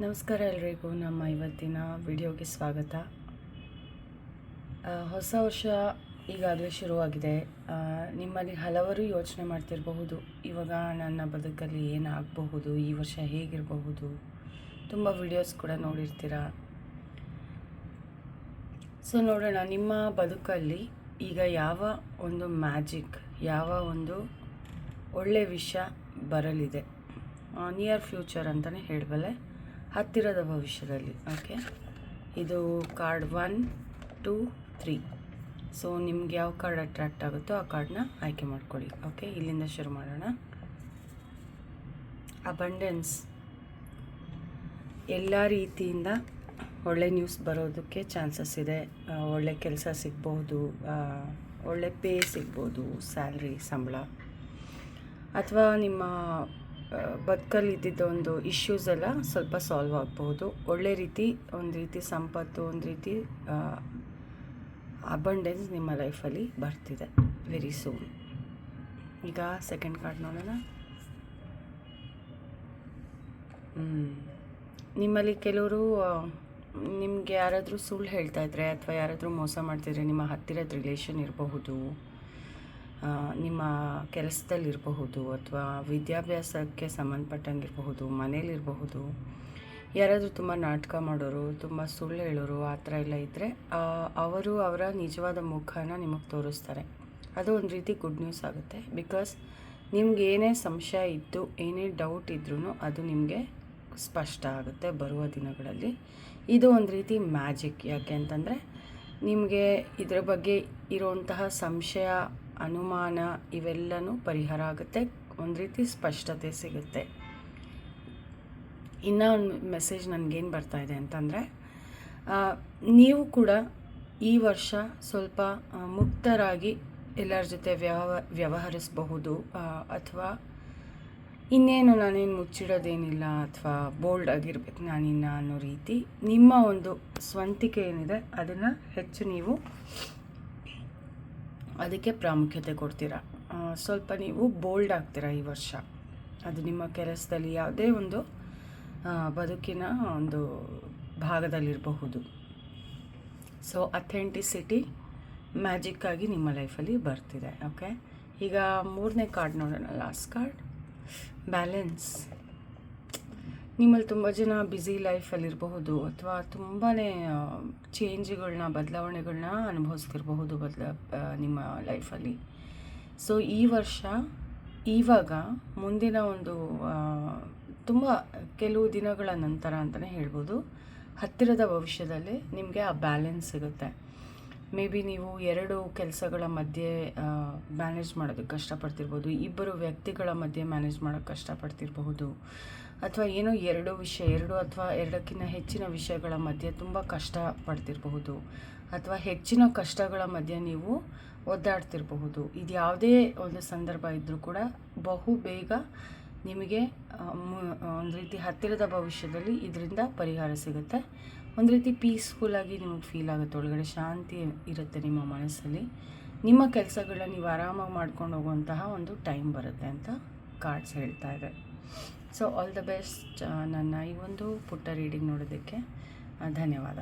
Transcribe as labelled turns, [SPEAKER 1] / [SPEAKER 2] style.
[SPEAKER 1] ನಮಸ್ಕಾರ ಎಲ್ರಿಗೂ. ನಮ್ಮ ಇವತ್ತಿನ ವಿಡಿಯೋಗೆ ಸ್ವಾಗತ. ಹೊಸ ವರ್ಷ ಈಗಾಗಲೇ ಶುರುವಾಗಿದೆ. ನಿಮ್ಮಲ್ಲಿ ಹಲವರು ಯೋಚನೆ ಮಾಡ್ತಿರಬಹುದು, ಇವಾಗ ನನ್ನ ಬದುಕಲ್ಲಿ ಏನಾಗಬಹುದು, ಈ ವರ್ಷ ಹೇಗಿರಬಹುದು. ತುಂಬ ವಿಡಿಯೋಸ್ ಕೂಡ ನೋಡಿರ್ತೀರ? ಸೊ, ನೋಡೋಣ, ನಿಮ್ಮ ಬದುಕಲ್ಲಿ ಈಗ ಯಾವ ಒಂದು ಮ್ಯಾಜಿಕ್, ಯಾವ ಒಂದು ಒಳ್ಳೆ ವಿಷಯ ಬರಲಿದೆ? ನಿಯರ್ ಫ್ಯೂಚರ್ ಅಂತಲೇ ಹೇಳಬಲ್ಲೆ. ಹತ್ತಿರದ ಭವಿಷ್ಯದಲ್ಲಿ ಓಕೆ ಇದು card one two three so ನಿಮ್ಗೆ ಯಾವ ಕಾರ್ಡ್ ಅಟ್ರಾಕ್ಟ್ ಆಗುತ್ತೋ ಆ ಕಾರ್ಡ್ನ ಆಯ್ಕೆ ಮಾಡ್ಕೊಳ್ಳಿ ಓಕೆ ಇಲ್ಲಿಂದ ಶುರು ಮಾಡೋಣ. ಅಬಂಡೆನ್ಸ್ ಎಲ್ಲ ರೀತಿಯಿಂದ ಒಳ್ಳೆ ನ್ಯೂಸ್ ಬರೋದಕ್ಕೆ ಚಾನ್ಸಸ್ ಇದೆ. ಒಳ್ಳೆ ಕೆಲಸ ಸಿಗ್ಬೋದು ಒಳ್ಳೆ ಪೇ ಸಿಗ್ಬೋದು ಸ್ಯಾಲ್ರಿ ಸಂಬಳ. ಅಥವಾ ನಿಮ್ಮ ಬದುಕಲ್ಲಿ ಇದ್ದಿದ್ದ ಒಂದು ಇಶ್ಯೂಸ್ ಎಲ್ಲ ಸ್ವಲ್ಪ ಸಾಲ್ವ್ ಆಗ್ಬೋದು. ಒಳ್ಳೆ ರೀತಿ, ಒಂದು ರೀತಿ ಸಂಪತ್ತು, ಒಂದು ರೀತಿ ಅಬಂಡೆನ್ಸ್ ನಿಮ್ಮ ಲೈಫಲ್ಲಿ ಬರ್ತಿದೆ ವೆರಿ ಸೂನ್ ಈಗ ಸೆಕೆಂಡ್ ಕಾರ್ಡ್ ನೋಡೋಣ. ನಿಮ್ಮಲ್ಲಿ ಕೆಲವರು ನಿಮಗೆ ಯಾರಾದರೂ ಸುಳ್ಳು ಹೇಳ್ತಾ ಇದ್ರೆ ಅಥವಾ ಯಾರಾದರೂ ಮೋಸ ಮಾಡ್ತಿದ್ರೆ ನಿಮ್ಮ ಹತ್ತಿರದ ರಿಲೇಷನ್ ಇರಬಹುದು. ನಿಮ್ಮ ಕೆಲಸದಲ್ಲಿರಬಹುದು ಅಥವಾ ವಿದ್ಯಾಭ್ಯಾಸಕ್ಕೆ ಸಂಬಂಧಪಟ್ಟಂಗೆ ಇರಬಹುದು ಮನೇಲಿರಬಹುದು, ಯಾರಾದರೂ ತುಂಬ ನಾಟಕ ಮಾಡೋರು, ತುಂಬ ಸುಳ್ಳು ಹೇಳೋರು, ಆ ಥರ ಎಲ್ಲ ಇದ್ದರೆ ಅವರು ಅವರ ನಿಜವಾದ ಮುಖನ ನಿಮಗೆ ತೋರಿಸ್ತಾರೆ. ಅದು ಒಂದು ರೀತಿ ಗುಡ್ ನ್ಯೂಸ್ ಆಗುತ್ತೆ. ಬಿಕಾಸ್ ನಿಮ್ಗೆ ಏನೇ ಸಂಶಯ ಇತ್ತು ಏನೇ ಡೌಟ್ ಇದ್ರೂ ಅದು ನಿಮಗೆ ಸ್ಪಷ್ಟ ಆಗುತ್ತೆ ಬರುವ ದಿನಗಳಲ್ಲಿ. ಇದು ಒಂದು ರೀತಿ ಮ್ಯಾಜಿಕ್ ಯಾಕೆ ಅಂತಂದರೆ, ನಿಮಗೆ ಇದರ ಬಗ್ಗೆ ಇರುವಂತಹ ಸಂಶಯ ಅನುಮಾನ ಇವೆಲ್ಲನೂ ಪರಿಹಾರ ಆಗುತ್ತೆ. ಒಂದು ರೀತಿ ಸ್ಪಷ್ಟತೆ ಸಿಗುತ್ತೆ. ಇನ್ನೂ ಒಂದು ಮೆಸೇಜ್ ನನಗೇನು ಬರ್ತಾ ಇದೆ ಅಂತಂದರೆ ನೀವು ಕೂಡ ಈ ವರ್ಷ ಸ್ವಲ್ಪ ಮುಕ್ತರಾಗಿ ಎಲ್ಲರ ಜೊತೆ ವ್ಯವ ವ್ಯವಹರಿಸಬಹುದು ಅಥವಾ ಇನ್ನೇನು ನಾನೇನು ಮುಚ್ಚಿಡೋದೇನಿಲ್ಲ ಅಥವಾ ಬೋಲ್ಡ್ ಆಗಿರ್ಬೇಕು ನಾನಿನ್ನ ಅನ್ನೋ ರೀತಿ ನಿಮ್ಮ ಒಂದು ಸ್ವಂತಿಕೆ ಏನಿದೆ, ಅದನ್ನು ಹೆಚ್ಚು ನೀವು ಅದಕ್ಕೆ ಪ್ರಾಮುಖ್ಯತೆ ಕೊಡ್ತೀರಾ? ಸ್ವಲ್ಪ ನೀವು ಬೋಲ್ಡ್ ಆಗ್ತೀರಾ ಈ ವರ್ಷ? ಅದು ನಿಮ್ಮ ಕೆಲಸದಲ್ಲಿ ಯಾವುದೇ ಒಂದು ಬದುಕಿನ ಒಂದು ಭಾಗದಲ್ಲಿರಬಹುದು. ಸೊ ಅಥೆಂಟಿಸಿಟಿ ಮ್ಯಾಜಿಕ್ ಆಗಿ ನಿಮ್ಮ ಲೈಫಲ್ಲಿ ಬರ್ತಿದೆ ಓಕೆ ಈಗ ಮೂರನೇ ಕಾರ್ಡ್ ನೋಡೋಣ ಲಾಸ್ಟ್ ಕಾರ್ಡ್ ಬ್ಯಾಲೆನ್ಸ್ ನಿಮ್ಮಲ್ಲಿ ತುಂಬ ಜನ ಬ್ಯುಸಿ ಲೈಫಲ್ಲಿರಬಹುದು ಅಥವಾ ತುಂಬಾ ಚೇಂಜ್ಗಳನ್ನ ಬದಲಾವಣೆಗಳನ್ನ ಅನುಭವಿಸ್ತಿರಬಹುದು ಬದಲ ನಿಮ್ಮ ಲೈಫಲ್ಲಿ ಸೊ ಈ ವರ್ಷ, ಇವಾಗ ಮುಂದಿನ ಒಂದು ತುಂಬ ಕೆಲವು ದಿನಗಳ ನಂತರ ಅಂತಲೇ ಹೇಳ್ಬೋದು, ಹತ್ತಿರದ ಭವಿಷ್ಯದಲ್ಲಿ ನಿಮಗೆ ಆ ಬ್ಯಾಲೆನ್ಸ್ ಸಿಗುತ್ತೆ. ಮೇ ಬಿ ನೀವು ಎರಡು ಕೆಲಸಗಳ ಮಧ್ಯೆ ಮ್ಯಾನೇಜ್ ಮಾಡೋದಕ್ಕೆ ಕಷ್ಟಪಡ್ತಿರ್ಬೋದು, ಇಬ್ಬರು ವ್ಯಕ್ತಿಗಳ ಮಧ್ಯೆ ಮ್ಯಾನೇಜ್ ಮಾಡೋಕ್ಕೆ ಕಷ್ಟಪಡ್ತಿರಬಹುದು ಅಥವಾ ಏನೋ ಎರಡು ವಿಷಯ, ಎರಡು ಅಥವಾ ಎರಡಕ್ಕಿಂತ ಹೆಚ್ಚಿನ ವಿಷಯಗಳ ಮಧ್ಯೆ ತುಂಬ ಕಷ್ಟ ಪಡ್ತಿರಬಹುದು. ಅಥವಾ ಹೆಚ್ಚಿನ ಕಷ್ಟಗಳ ಮಧ್ಯೆ ನೀವು ಒದ್ದಾಡ್ತಿರಬಹುದು. ಇದು ಯಾವುದೇ ಒಂದು ಸಂದರ್ಭ ಇದ್ದರೂ ಕೂಡ ಬಹು ಬೇಗ ನಿಮಗೆ ಒಂದು ರೀತಿ ಹತ್ತಿರದ ಭವಿಷ್ಯದಲ್ಲಿ ಇದರಿಂದ ಪರಿಹಾರ ಸಿಗುತ್ತೆ. ಒಂದು ರೀತಿ ಪೀಸ್ಫುಲ್ಲಾಗಿ ನಿಮಗೆ ಫೀಲ್ ಆಗುತ್ತೆ. ಒಳಗಡೆ ಶಾಂತಿ ಇರುತ್ತೆ ನಿಮ್ಮ ಮನಸ್ಸಲ್ಲಿ. ನಿಮ್ಮ ಕೆಲಸಗಳನ್ನ ನೀವು ಆರಾಮಾಗಿ ಮಾಡ್ಕೊಂಡು ಹೋಗುವಂತಹ ಒಂದು ಟೈಮ್ ಬರುತ್ತೆ ಅಂತ ಕಾರ್ಡ್ಸ್ ಹೇಳ್ತಾ ಇದೆ. ಸೊ ಆಲ್ ದ ಬೆಸ್ಟ್ ನನ್ನ ಈ ಒಂದು ಪುಟ್ಟ ರೀಡಿಂಗ್ ನೋಡೋದಕ್ಕೆ ಧನ್ಯವಾದ.